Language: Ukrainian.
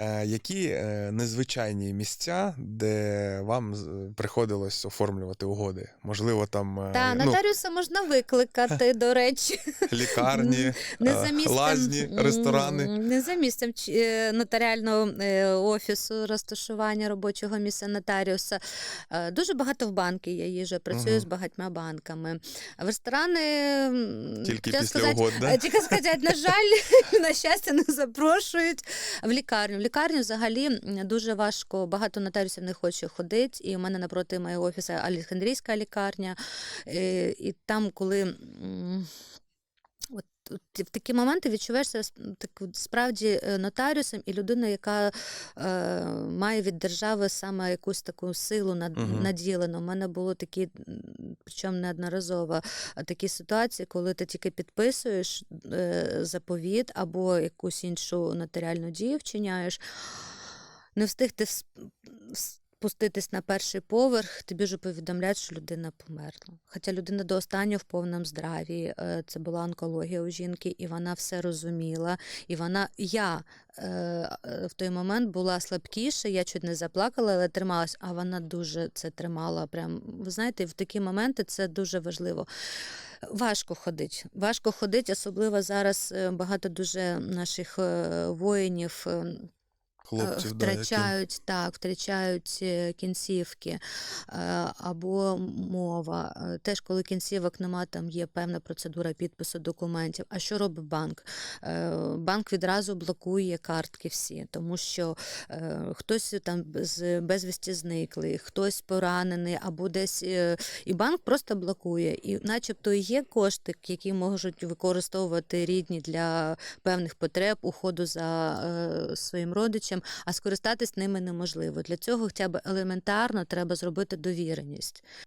Е, Які е, незвичайні місця, де вам приходилось оформлювати угоди? Можливо, там е, Та ну, нотаріуса можна викликати, до речі. лікарні, Не за місцем, лазні, ресторани. Не за місцем нотаріального офісу, розташування робочого місця нотаріуса. Дуже багато в банки я їжджу, працюю Мгм. з багатьма банками. В ресторани Тільки після сказати, угод, да? Тільки сказати, на жаль, на щастя, не запрошують в лікарню. Лікарню взагалі дуже важко, багато нотаріусів не хоче ходити. І у мене напроти моєго офісу Олександрійська лікарня. Е, І там, коли. В такі моменти відчуваєшся так, справді е, нотаріусом і людиною, яка е, має від держави саме якусь таку силу над, Мгм. наділену. У мене було такі, причому неодноразово, такі ситуації, коли ти тільки підписуєш е, заповіт або якусь іншу нотаріальну дію вчиняєш, не встиг ти спуститись на перший поверх, тобі вже повідомляють, що людина померла. Хоча людина до останнього в повному здраві, е, це була онкологія у жінки, і вона все розуміла. І вона, я е, е, в той момент була слабкіша, я чуть не заплакала, але трималась, а вона дуже це тримала. Прям, ви знаєте, в такі моменти це дуже важливо. Важко ходить. Важко ходить, особливо зараз багато дуже наших воїнів. Хлопців, да, які... втрачають так, втрачають е, кінцівки е, або мова. Е, Теж коли кінцівок нема, там є певна процедура підпису документів. А що робить банк? Банк відразу блокує картки всі, тому що хтось там з безвісті зниклий, хтось поранений, або десь і банк просто блокує. І, начебто, є кошти, які можуть використовувати рідні для певних потреб, уходу за своїм родичем, а скористатись ними неможливо. Для цього хоча б елементарно треба зробити довіреність.